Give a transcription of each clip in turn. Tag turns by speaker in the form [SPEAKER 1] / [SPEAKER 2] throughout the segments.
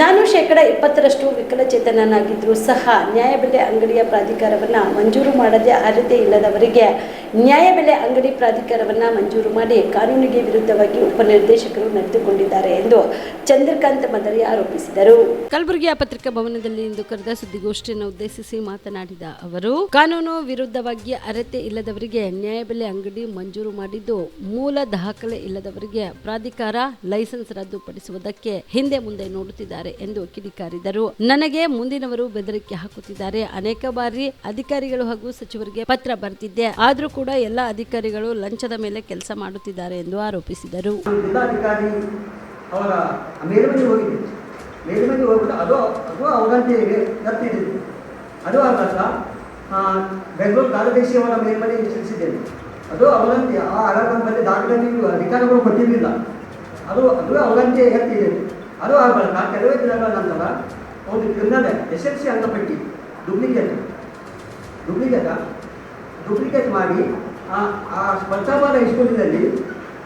[SPEAKER 1] ನಾನು ಶೇಕಡ ಇಪ್ಪತ್ತರಷ್ಟು ವಿಕಲಚೇತನನಾಗಿದ್ದರೂ ಸಹ ನ್ಯಾಯಬೆಲೆ ಅಂಗಡಿಯ ಪ್ರಾಧಿಕಾರವನ್ನು ಮಂಜೂರು ಮಾಡದೆ ಅರ್ಹತೆ ಇಲ್ಲದವರಿಗೆ ನ್ಯಾಯಬೆಲೆ ಅಂಗಡಿ ಪ್ರಾಧಿಕಾರವನ್ನು ಮಂಜೂರು ಮಾಡಿ ಕಾನೂನಿಗೆ ವಿರುದ್ಧವಾಗಿ ಉಪನಿರ್ದೇಶಕರು ನಡೆದುಕೊಂಡಿದ್ದಾರೆ ಎಂದು ಚಂದ್ರಕಾಂತ್ ಮದರಿ ಆರೋಪಿಸಿದರು. ಕಲಬುರಗಿಯ ಪತ್ರಿಕಾ ಭವನದಲ್ಲಿ ಇಂದು ಕರೆದ ಸುದ್ದಿಗೋಷ್ಠಿಯನ್ನು ಉದ್ದೇಶಿಸಿ ಮಾತನಾಡಿದ ಅವರು, ಕಾನೂನು ವಿರುದ್ಧವಾಗಿ ಅರ್ಹತೆ ಇಲ್ಲದವರಿಗೆ ನ್ಯಾಯಬೆಲೆ ಅಂಗಡಿ ಮಂಜೂರು ಮಾಡಿದ್ದು ಮೂಲ ದಾಖಲೆ ಇಲ್ಲದವರಿಗೆ ಪ್ರಾಧಿಕಾರ ಲೈಸೆನ್ಸ್ ರದ್ದುಪಡಿಸುವುದಕ್ಕೆ ಹಿಂದೆ ಮುಂದೆ ನೋಡುತ್ತಿದ್ದಾರೆ. ಎಂದು ಕಿಡಿಕಾರಿದರು ನನಗೆ ಮುಂದಿನವರು ಬೆದರಿಕೆ ಹಾಕುತ್ತಿದ್ದಾರೆ. ಅನೇಕ ಬಾರಿ ಅಧಿಕಾರಿಗಳು ಹಾಗೂ ಸಚಿವರಿಗೆ ಪತ್ರ ಬರ್ತಿದ್ದೆ ಆದರೂ ಕೂಡ ಎಲ್ಲ ಅಧಿಕಾರಿಗಳು ಲಂಚದ ಮೇಲೆ ಕೆಲಸ ಮಾಡುತ್ತಿದ್ದಾರೆ ಎಂದು ಆರೋಪಿಸಿದರು.
[SPEAKER 2] ಅವರ ಮೇಲ್ಮನೆ ಹೋಗಿದೆ. ಮೇಲ್ಮನೆ ಹೋಗ್ಬಿಟ್ಟು ಅದು ಅದು ಅವರಂತೆ ಎತ್ತಿದೆ ಅದು ಆಗಲ್ಲ ಬೆಂಗಳೂರು ಕಾರ್ಯದರ್ಶಿ ಅವರ ಮೇಲ್ಮನೆ ತಿಳಿಸಿದ್ದೇನೆ. ಅದು ಅವರಂತೆ, ಆ ಹಣದಲ್ಲಿ ದಾಖಲೆ ಅಧಿಕಾರಿಗಳು ಕೊಟ್ಟಿರಲಿಲ್ಲ. ಅದು ಅದು ಅವರಂತೆ ಎತ್ತಿದೆ ಅದು ಆಗಲ್ಲ ಕೆಲವೇ ದಿನಗಳ ನಂತರ ಒಂದು ಕ್ರಿಮಿನಲ್ ಎಸ್ ಎಲ್ ಸಿ ಅಂಕಪಟ್ಟಿ ಡೂಪ್ಲಿಕೇಟ್ ಡೂಪ್ಲಿಕೇಟ ಡೂಪ್ಲಿಕೇಟ್ ಮಾಡಿ ಆ ಸ್ಪರ್ಧಾಬಾಲ ಹೈಸ್ಕೂಲಿನಲ್ಲಿ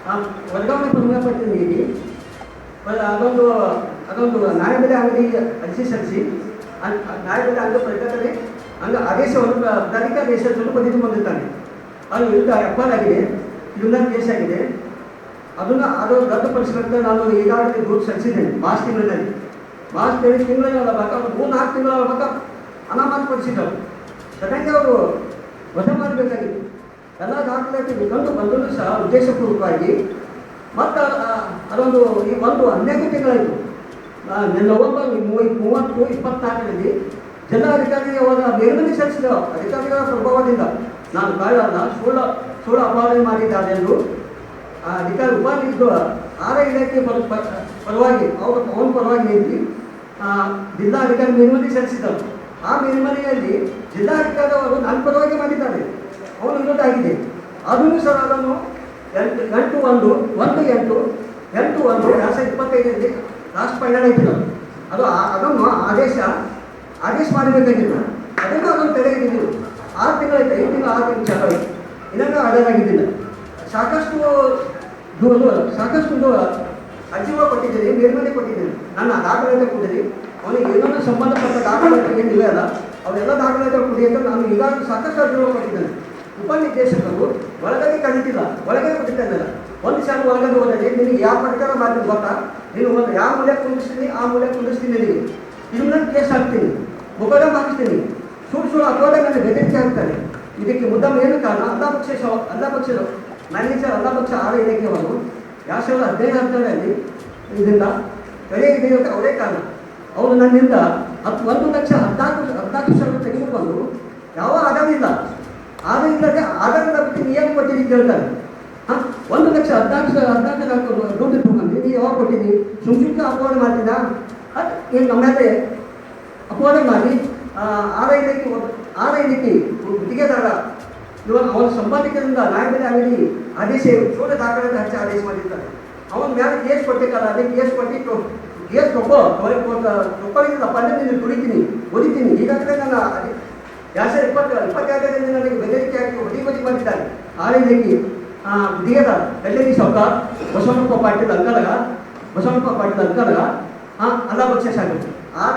[SPEAKER 2] ಆ ವರ್ಗಾವಣೆ ಪ್ರಮಾಣಪತ್ರ ನೀಡಿ ಅದೊಂದು ಅದೊಂದು ನ್ಯಾಯಬೆಲೆ ಅಂಗಡಿ ಅರ್ಜಿ ಸಲ್ಲಿಸಿ ನ್ಯಾಯಬೆಲೆ ಅಂಗ ಪ್ರಕಟಣೆ ಅಂಗ ಆದೇಶವನ್ನು ಪ್ರ- ಪ್ರಾಧಿಕಾರ ಆದೇಶವನ್ನು ಬಂದಿದ್ದು ಬಂದಿರ್ತಾನೆ. ಅದು ವಿರುದ್ಧ ಎಫ್ ಆರ್ ಆಗಿದೆ ಕ್ರಿಮಿನಲ್ ಕೇಸ್ ಆಗಿದೆ. ಅದನ್ನು ಅದು ರದ್ದುಪಡಿಸಿದಂತೆ ನಾನು ಈಗಾಗಲೇ ದೂರು ಸಲ್ಲಿಸಿದ್ದೇನೆ. ಮಾರ್ಚ್ ತಿಂಗಳಿನಲ್ಲಿ ಮಾರ್ಚ್ ತಿಂಗಳ ತಿಂಗಳ ಬೇಕಾ? ಮೂರು ನಾಲ್ಕು ತಿಂಗಳ ಬೇಕಾ? ಅನಾಮತಪಡಿಸಿದ್ದವು ಸಡನ್ಗೆ ಅವರು ವಜಾ ಮಾಡಬೇಕಾಗಿತ್ತು. ಎಲ್ಲ ದಾಖಲಾತಿ ಬಂದು ಬಂದರೂ ಸಹ ಉದ್ದೇಶಪೂರ್ವಕವಾಗಿ. ಮತ್ತು ಅದೊಂದು ಈ ಒಂದು ಹನ್ನೆರಡು ತಿಂಗಳಾಯಿತು. ನವೆಂಬರ್ ಮೂವತ್ತು, ಇಪ್ಪತ್ನಾಲ್ಕರಲ್ಲಿ ಜಿಲ್ಲಾಧಿಕಾರಿ ಅವರ ಮೇಲ್ಮನೆ ಸಲ್ಲಿಸಿದ ಅಧಿಕಾರಿಗಳ ಪ್ರಭಾವದಿಂದ ನಾನು ಕಾರಣ ಸುಳ್ಳು ಸುಳ್ಳು ಅಪಾದನೆ ಮಾಡಿದ್ದಾರೆ ಎಂದು ಆ ಅಧಿಕಾರಿ ಉಪಾಧ್ಯಕ್ಷರು ಆರ ಇಲಾಖೆ ಪರ ಪರವಾಗಿ ಅವರ ಅವನ ಪರವಾಗಿ ನಿಂತು ಜಿಲ್ಲಾ ಅಧಿಕಾರಿ ಮೇಲ್ಮನೆ ಸಲ್ಲಿಸಿದರು ಆ ಮೇಲ್ಮನೆಯಲ್ಲಿ ಜಿಲ್ಲಾಧಿಕಾರಿ ಅವರು ನನ್ನ ಪರವಾಗಿ ಮಾಡಿದ್ದಾರೆ. ಅವನು ವಿರೋಧ ಆಗಿದೆ. ಅದನ್ನು ಸಹ ಅದನ್ನು ಎಂಟು ಎಂಟು ಒಂದು ಒಂದು ಎಂಟು ಎಂಟು ಒಂದು, ಎರಡು ಸಾವಿರದ ಇಪ್ಪತ್ತೈದರಲ್ಲಿ ಲಾಸ್ಟ್ ಫೈನಲ್ ಆಯ್ತು ಅದು ಅದನ್ನು ಆದೇಶ ಆದೇಶ ಮಾಡಬೇಕಾಗಿಲ್ಲ ಅದನ್ನು ಅದನ್ನು ತೆರೆದಿದ್ದೀವಿ ಆರು ತಿಂಗಳಿಂದ ಐದು ತಿಂಗಳು, ಆರು ತಿಂಗಳು ಚಾಲು ಇದನ್ನು ಹಾಜರಾಗಿದ್ದಿಲ್ಲ ಸಾಕಷ್ಟು ಸಾಕಷ್ಟು ಅಜೀವ ಕೊಟ್ಟಿದ್ದೀನಿ ಮೇಲ್ಮನೆ ಕೊಟ್ಟಿದ್ದೀನಿ ನನ್ನ ದಾಖಲಾತಿ ಕೊಟ್ಟಿದ್ದೀನಿ ಅವನಿಗೆ ಏನೋ ಸಂಬಂಧಪಟ್ಟ ದಾಖಲಾತಿ ಏನಿಲ್ಲ ಅಲ್ಲ. ಅವೆಲ್ಲ ದಾಖಲಾತಿ ಕೊಡಿ ಅಂತ ನಾನು ಈಗಾಗಲೇ ಸಾಕಷ್ಟು ಅರ್ಜಿಗಳು ಕೊಟ್ಟಿದ್ದೇನೆ. ಉಪನಿರ್ದೇಶಕರು ಒಳಗಡೆ ಕಲಿತಿಲ್ಲ ಒಳಗಡೆ ಕೊಟ್ಟಿದ್ದಲ್ಲ ಒಂದು ಸಾಲ ಒಳಗಡೆ ಹೋದರೆ ನಿನಗೆ ಯಾವ ಪ್ರಕಾರ ಮಾಡಿದ್ರು ಗೊತ್ತಾ? ನೀನು ಒಂದು ಯಾವ ಮೂಲೆ ಕುಂದಿಸ್ತೀನಿ, ಆ ಮೂಲೆ ಕುಂದಿಸ್ತೀನಿ ನಿನಗೆ ಇನ್ನೊಂದು ಕೇಸ್ ಹಾಕ್ತೀನಿ. ಮುಖದ ಹಾಕಿಸ್ತೀನಿ. ಸುಳ್ಳು ಸುಳ್ಳು ನನ್ನ ಬೆದರಿಕೆ ಹಾಕ್ತಾರೆ. ಇದಕ್ಕೆ ಮುದ್ದಮ್ ಏನು ಕಾರಣ? ಅಲ್ಲ ಪಕ್ಷ ಶ- ಅಲ್ಲ ಪಕ್ಷದ ವಿಚಾರ ಅಲ್ಲ ಪಕ್ಷ ಆರ ಇಲಾಖೆಯವರು ಯಾಶವರ ಹದಿನೈದು ಹದಿನೇಳರಲ್ಲಿ ಇದರಿಂದ ಇದೆ ಅಂತ ಅವರೇ ಕಾರಣ ಅವರು ನನ್ನಿಂದ ಹತ್ತು, ಒಂದು ಲಕ್ಷ ಹದಿನಾಲ್ಕು ಹದಿನಾಲ್ಕು ಸಾವಿರ ತೆಗೆದುಕೊಂಡು ಯಾವ ಇಲ್ಲ. ಆಧಾರ ಇಲ್ಲದೆ ಆಧಾರದ ಬಗ್ಗೆ ಏನು ಕೊಟ್ಟಿದ್ದೀನಿ ಕೇಳ್ತಾರೆ. ಹಾಂ? ಒಂದು ಲಕ್ಷ ಹದಿನಾಲ್ಕು ಸಾವಿರ, ಹದಿನಾಲ್ಕು ನಾಲ್ಕು ದುಡ್ಡು ತಗೊಂಡು ನೀವು ಯಾವಾಗ ಕೊಟ್ಟಿದ್ದೀನಿ ಸುಮ್ ಸುಮ್ಮನೆ ಅಪವಾದ ಮಾಡ್ತೀನ ಅದು ಏನು ನಮ್ಮ ಮೇಲೆ ಅಪವಾದ ಮಾಡಿ ಆರ ಇಲಾಖೆ ಇಲಾಖೆ ಗುತ್ತಿಗೆದಾರ ಇವಾಗ ಅವನ ಸಂಪಾದಕರಿಂದ ನಾಯಕನೇ ಆಗಲಿ, ಆದೇಶ ಚೋರ ದಾಖಲೆ ಹಚ್ಚಿ ಆದೇಶ ಮಾಡಿರ್ತಾರೆ. ಅವನ ಮೇಲೆ ಕೇಸ್ ಕೊಟ್ಟಿಕ್ಕಲ್ಲ ಅದೇ ಕೇಸ್ ಕೊಟ್ಟಿಟ್ಟು, ಕೇಸ್ ತಗೋ ಪಲ್ಯ ಅಂದರೆ ನೀನು ದುಡಿತೀನಿ ಹೊಡಿತೀನಿ ಈಗಾಗಲೇ ನನ್ನ ಎರಡು ಸಾವಿರದ ಇಪ್ಪತ್ತು ಇಪ್ಪತ್ತೆರಡರಿಂದ ನನಗೆ ಬೆದರಿಕೆ ಹಾಕಿ ಹೊಡಿ ಬದಿ ಮಾಡಿದ್ದಾರೆ ಆ ಇಲಾಖೆ ದಿಗದ ಕಲ್ಲೇರಿ ಸೌಕ ಬಸವನಪ್ಪ ಪಾಟೀಲ್ ಅಂಕಲಗ ಬಸವನಪ್ಪ ಪಾಟೀಲ್ ಅಂಕಲಗ ಅಲ್ಲ ಪಕ್ಷ ಶಾಖೆ ಆಗ